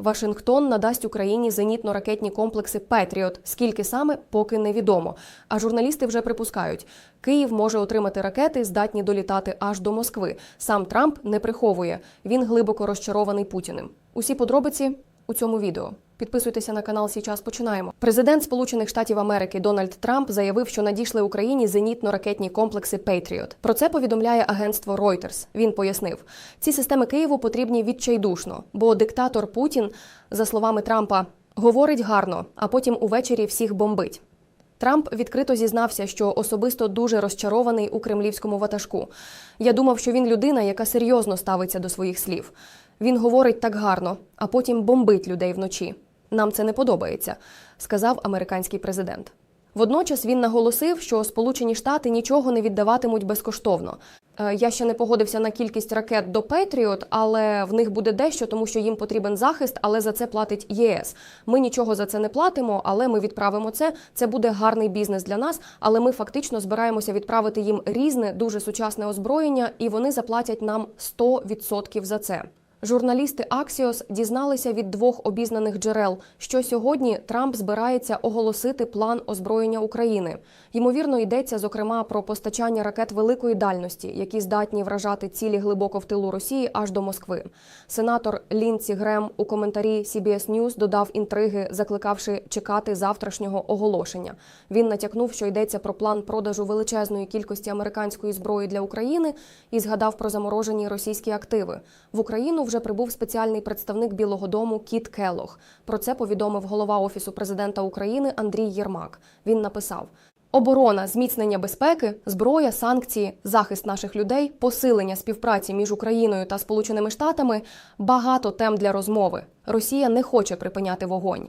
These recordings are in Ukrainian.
Вашингтон надасть Україні зенітно-ракетні комплекси Петріот. Скільки саме, поки невідомо. А журналісти вже припускають, Київ може отримати ракети, здатні долітати аж до Москви. Сам Трамп не приховує. Він глибоко розчарований Путіним. Усі подробиці у цьому відео. Підписуйтеся на канал. Сейчас починаємо. Президент Сполучених Штатів Америки Дональд Трамп заявив, що надійшли Україні зенітно-ракетні комплекси Patriot. Про це повідомляє агентство Reuters. Він пояснив, ці системи Києву потрібні відчайдушно, бо диктатор Путін, за словами Трампа, говорить гарно, а потім увечері всіх бомбить. Трамп відкрито зізнався, що особисто дуже розчарований у кремлівському ватажку. Я думав, що він людина, яка серйозно ставиться до своїх слів. Він говорить так гарно, а потім бомбить людей вночі. Нам це не подобається, сказав американський президент. Водночас він наголосив, що Сполучені Штати нічого не віддаватимуть безкоштовно. Е, Я ще не погодився на кількість ракет до Петріот, але в них буде дещо, тому що їм потрібен захист, але за це платить ЄС. Ми нічого за це не платимо, але ми відправимо це. Це буде гарний бізнес для нас. Але ми фактично збираємося відправити їм різне, дуже сучасне озброєння, і вони заплатять нам 100% за це. Журналісти Axios дізналися від двох обізнаних джерел, що сьогодні Трамп збирається оголосити план озброєння України. Ймовірно, йдеться зокрема про постачання ракет великої дальності, які здатні вражати цілі глибоко в тилу Росії аж до Москви. Сенатор Лінці Грем у коментарі CBS News додав інтриги, закликавши чекати завтрашнього оголошення. Він натякнув, що йдеться про план продажу величезної кількості американської зброї для України і згадав про заморожені російські активи. В Україну вже прибув спеціальний представник Білого Дому Кіт Келох. Про це повідомив голова офісу президента України Андрій Єрмак. Він написав. Оборона, зміцнення безпеки, зброя, санкції, захист наших людей, посилення співпраці між Україною та Сполученими Штатами багато тем для розмови. Росія не хоче припиняти вогонь.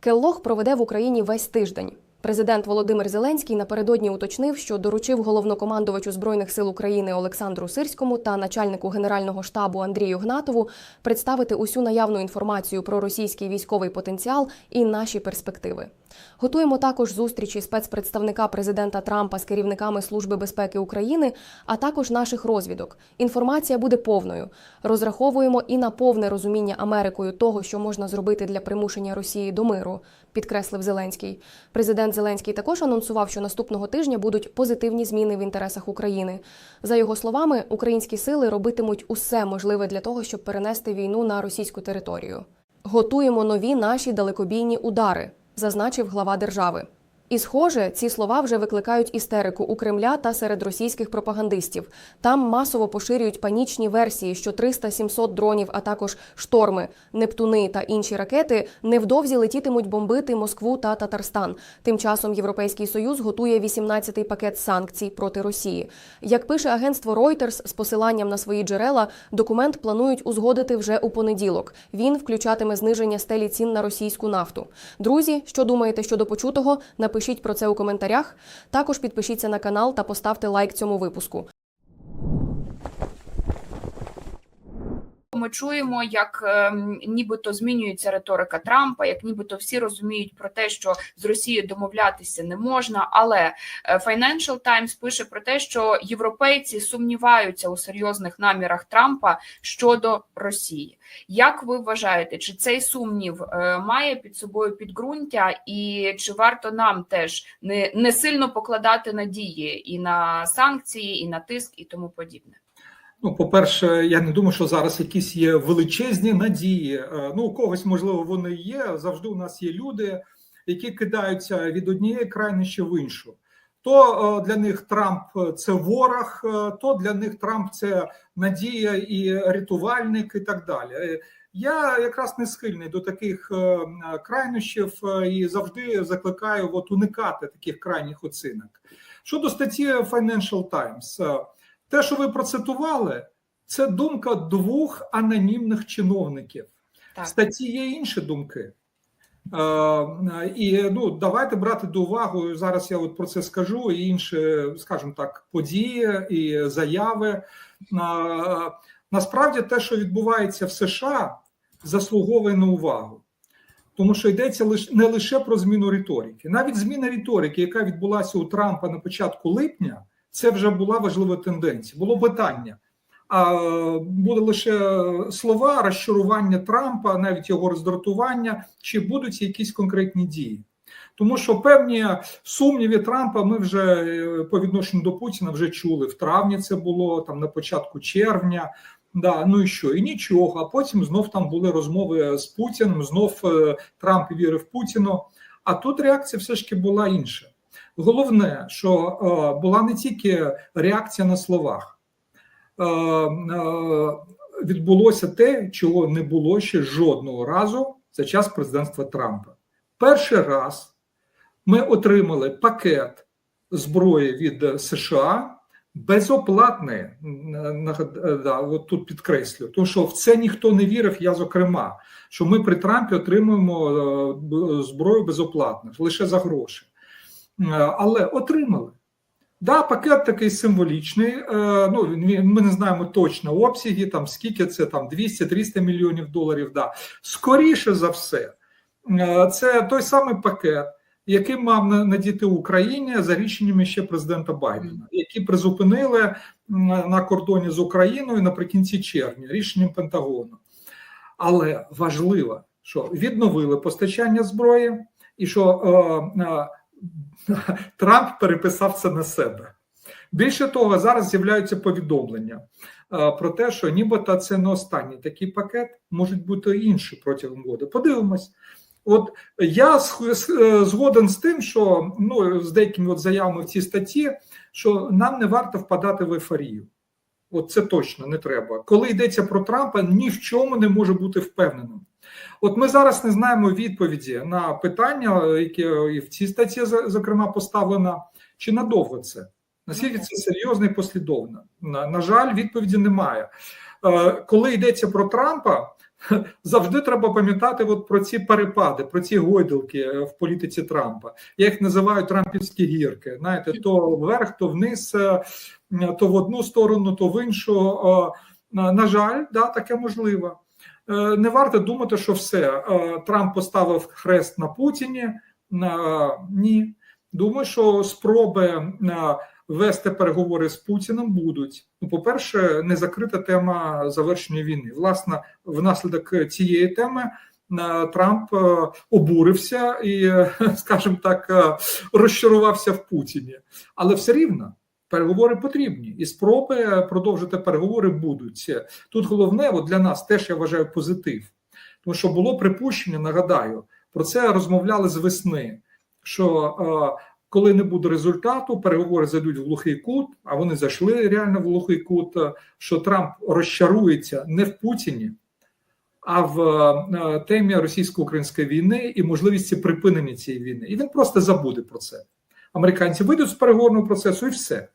Келлох проведе в Україні весь тиждень. Президент Володимир Зеленський напередодні уточнив, що доручив головнокомандувачу збройних сил України Олександру Сирському та начальнику генерального штабу Андрію Гнатову представити усю наявну інформацію про російський військовий потенціал і наші перспективи. Готуємо також зустрічі спецпредставника президента Трампа з керівниками Служби безпеки України, а також наших розвідок. Інформація буде повною. Розраховуємо і на повне розуміння Америкою того, що можна зробити для примушення Росії до миру, підкреслив Зеленський. Президент Зеленський також анонсував, що наступного тижня будуть позитивні зміни в інтересах України. За його словами, українські сили робитимуть усе можливе для того, щоб перенести війну на російську територію. Готуємо нові наші далекобійні удари, зазначив глава держави. І, схоже, ці слова вже викликають істерику у Кремля та серед російських пропагандистів. Там масово поширюють панічні версії, що 300-700 дронів, а також шторми, нептуни та інші ракети невдовзі летітимуть бомбити Москву та Татарстан. Тим часом Європейський Союз готує 18-й пакет санкцій проти Росії. Як пише агентство Reuters з посиланням на свої джерела, документ планують узгодити вже у понеділок. Він включатиме зниження стелі цін на російську нафту. Друзі, що думаєте щодо почутого? Напишіть про це у коментарях. Також підпишіться на канал та поставте лайк цьому випуску. Ми чуємо, як ем, нібито змінюється риторика Трампа, як нібито всі розуміють про те, що з Росією домовлятися не можна. Але е, Financial Times пише про те, що європейці сумніваються у серйозних намірах Трампа щодо Росії. Як ви вважаєте, чи цей сумнів е, має під собою підґрунтя, і чи варто нам теж не, не сильно покладати надії і на санкції, і на тиск, і тому подібне? Ну, по-перше, я не думаю, що зараз якісь є величезні надії. Е, Ну, у когось, можливо, вони є. Завжди у нас є люди, які кидаються від однієї крайнощі в іншу. То е, для них Трамп це ворог, е, то для них Трамп це надія і рятувальник, і так далі. Е, Я якраз не схильний до таких е, крайнощів е, і завжди закликаю от уникати таких крайніх оцінок. Щодо статті Financial Times, е, те, що ви процитували, це думка двох анонімних чиновників. Так. В статті є інші думки. Е, і ну, давайте брати до уваги. Зараз я от про це скажу, і інші, скажімо так, події і заяви. Е, насправді, те, що відбувається в США, заслуговує на увагу. Тому що йдеться лише не лише про зміну риторики, навіть зміна риторики, яка відбулася у Трампа на початку липня, це вже була важлива тенденція. Було питання: а буде лише слова, розчарування Трампа, навіть його роздратування, чи будуть якісь конкретні дії. Тому що певні сумніви Трампа ми вже е, по відношенню до Путіна вже чули. В травні це було там на початку червня. Да, ну і що? І нічого. А потім знов там були розмови з Путіним, знов е, Трамп вірив Путіну. А тут реакція все ж таки була інша. Головне, що е, була не тільки реакція на словах, Е, е, відбулося те, чого не було ще жодного разу за час президентства Трампа. Перший раз ми отримали пакет зброї від США безоплатний. нагад- е, Да, от тут підкреслю, тому що в це ніхто не вірив. Я зокрема, що ми при Трампі отримуємо зброю безоплатно, лише за гроші. Е, Але отримали. Да, пакет такий символічний. е, Ну ми не знаємо точно обсяги, там скільки це там 200-300 мільйонів доларів. Да, скоріше за все, е, це той самий пакет, який мав на- надійти Україні за рішеннями ще президента Байдена, які призупинили на кордоні з Україною наприкінці червня рішенням Пентагону. Але важливо, що відновили постачання зброї, і що Трамп переписав це на себе. Більше того, зараз з'являються повідомлення е, про те, що нібито це не останній такий пакет, можуть бути інші протягом року. Подивимось. От я е, згоден з тим, що ну з деякими от заявами в цій статті, що нам не варто впадати в ейфорію. От це точно не треба. Коли йдеться про Трампа, ні в чому не може бути впевненим. От ми зараз не знаємо відповіді на питання, яке і в цій статті за- зокрема поставлено, чи надовго це. Наскільки це серйозно і послідовно? На, на жаль, відповіді немає. Е, коли йдеться про Трампа, завжди треба пам'ятати от про ці перепади, про ці гойдалки е, в політиці Трампа. Я їх називаю Трампівські гірки. Знаєте, то вверх, то вниз, е, то в одну сторону, то в іншу. Е, На на жаль, да, таке можливо. Е, Не варто думати, що все е, Трамп поставив хрест на Путіні. Е, Ні, думаю, що спроби вести переговори з Путіним будуть. Ну, по-перше, не закрита тема завершення війни. Власне, внаслідок цієї теми Трамп обурився і, скажімо так, розчарувався в Путіні, але все рівно. Переговори потрібні, і спроби продовжити переговори будуть. Тут головне, от для нас теж я вважаю позитив, тому що було припущення, нагадаю, про це розмовляли з весни. Що е, коли не буде результату, переговори зайдуть в глухий кут, а вони зайшли реально в глухий кут. е, Що Трамп розчарується не в Путіні, а в е, темі російсько-української війни і можливості припинення цієї війни. І він просто забуде про це. Американці вийдуть з переговорного процесу і все.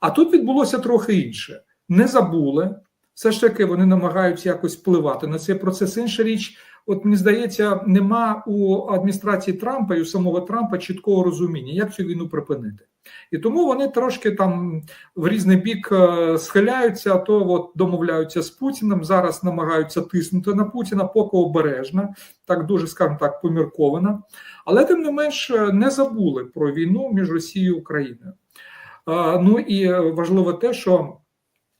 А тут відбулося трохи інше. Не забули. Все ж таки вони намагаються якось впливати на цей процес. Інша річ, от мені здається, нема у адміністрації Трампа і у самого Трампа чіткого розуміння, як цю війну припинити. І тому вони трошки там в різний бік е, схиляються, то от домовляються з Путіним. Зараз намагаються тиснути на Путіна, поки обережно, так дуже скажімо так, помірковано. Але тим не менш е, не забули про війну між Росією і Україною. Е, Ну і важливо те, що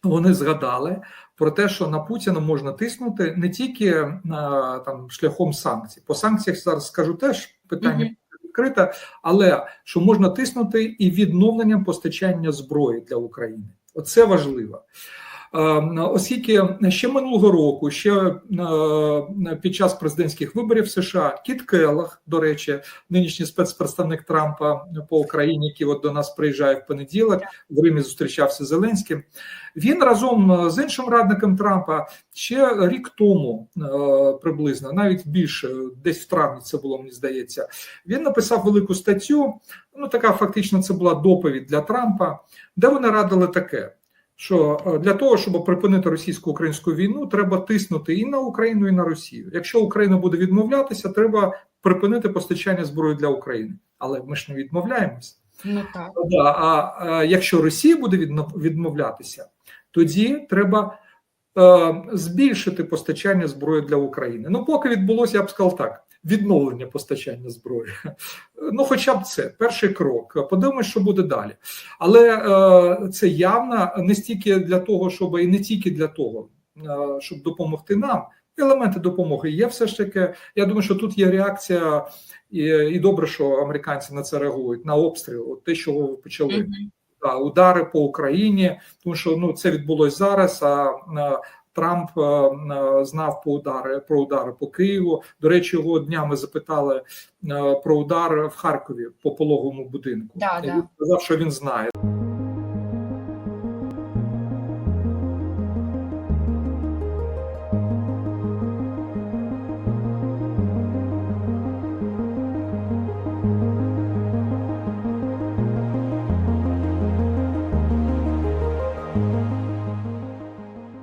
вони згадали про те, що на Путіна можна тиснути не тільки е, там шляхом санкцій. По санкціях зараз скажу теж питання Мгм. відкрите, але що можна тиснути і відновленням постачання зброї для України. Оце важливо. Е, Оскільки ще минулого року, ще е, під час президентських виборів США, Кіт Келлах, до речі, нинішній спецпредставник Трампа по Україні, який от до нас приїжджає в понеділок, в Римі зустрічався Зеленським. Він разом з іншим радником Трампа ще рік тому е, приблизно, навіть більше, десь в травні це було, мені здається. Він написав велику статтю. Ну така фактично це була доповідь для Трампа, де вони радили таке. Що е, для того, щоб припинити російсько-українську війну, треба тиснути і на Україну, і на Росію. Якщо Україна буде відмовлятися, треба припинити постачання зброї для України. Але ми ж не відмовляємося. Ну так. Да, а, а якщо Росія буде відмовлятися, тоді треба е, збільшити постачання зброї для України. Ну, поки відбулося, я б сказав так: відновлення постачання зброї. Ну, хоча б це перший крок. Подивимось, що буде далі. Але е, це явно не стільки для того, щоб і не тільки для того, е, щоб допомогти нам. Елементи допомоги є все ж таки. Я думаю, що тут є реакція, і, і добре, що американці на це реагують на обстріл. От те, що ви почали. Мгм. Да, удари по Україні, тому що ну це відбулось зараз. А е, Трамп е, е, знав по удари про удари по Києву. До речі, його днями запитали е, про удар в Харкові по пологовому будинку. Да, да. він сказав, що він знає.